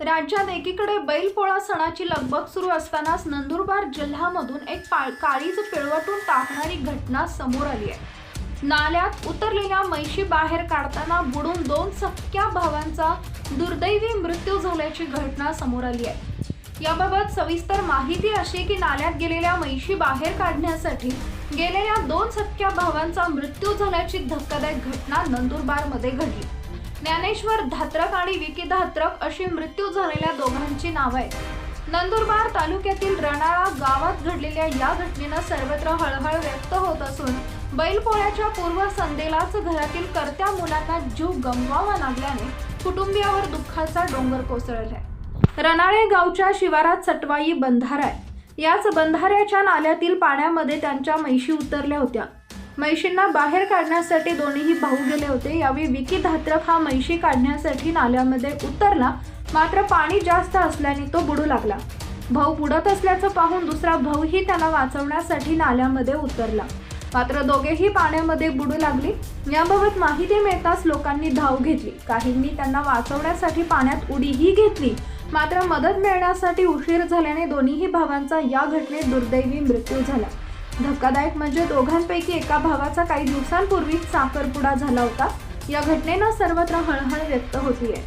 राज्यात एकीकडे बैलपोळा सणाची लगबग सुरू असतानाच नंदुरबार जिल्ह्यामधून एक पा काळीज पिळवटून टाकणारी घटना समोर आली आहे. नाल्यात उतरलेल्या म्हैशी बाहेर काढताना बुडून दोन सख्या भावांचा दुर्दैवी मृत्यू झाल्याची घटना समोर आली आहे. याबाबत सविस्तर माहिती अशी की नाल्यात गेलेल्या म्हैशी बाहेर काढण्यासाठी गेलेल्या दोन सख्या भावांचा मृत्यू झाल्याची धक्कादायक घटना नंदुरबारमध्ये घडली. ज्ञानेश्वर धात्रक आणि विकी धात्रक अशी मृत्यू झालेल्या दोघांची नावं आहेत. नंदुरबार तालुक्यातील रणाळा गावात घडलेल्या या घटनेनं सर्वत्र हळहळ व्यक्त होत असून बैलपोळ्याच्या पूर्व संध्येलाच घरातील करत्या मुलांना जीव गमवावा लागल्याने कुटुंबियावर दुःखाचा डोंगर कोसळलाय. रनाळे गावच्या शिवारात सटवाई बंधारा आहे. याच बंधाऱ्याच्या नाल्यातील पाण्यामध्ये त्यांच्या म्हैशी उतरल्या होत्या. म्हैशींना बाहेर काढण्यासाठी दोन्हीही भाऊ गेले होते. यावेळी विकी धात्रक हा म्हैशी काढण्यासाठी नाल्यामध्ये उतरला. मात्र पाणी जास्त असल्याने तो बुडू लागला. भाऊ बुडत असल्याचं पाहून दुसरा भाऊही त्याला वाचवण्यासाठी नाल्यामध्ये उतरला. मात्र दोघेही पाण्यामध्ये बुडू लागली. याबाबत माहिती मिळताच लोकांनी धाव घेतली. काहींनी त्यांना वाचवण्यासाठी पाण्यात उडीही घेतली. मात्र मदत मिळण्यासाठी उशीर झाल्याने दोन्हीही भावांचा या घटनेत दुर्दैवी मृत्यू झाला. धक्कादायक म्हणजे दोघांपैकी एका भावाचा काही दिवसांपूर्वीच साखरपुडा झाला होता. या घटनेनं सर्वत्र हळहळ व्यक्त होतीये.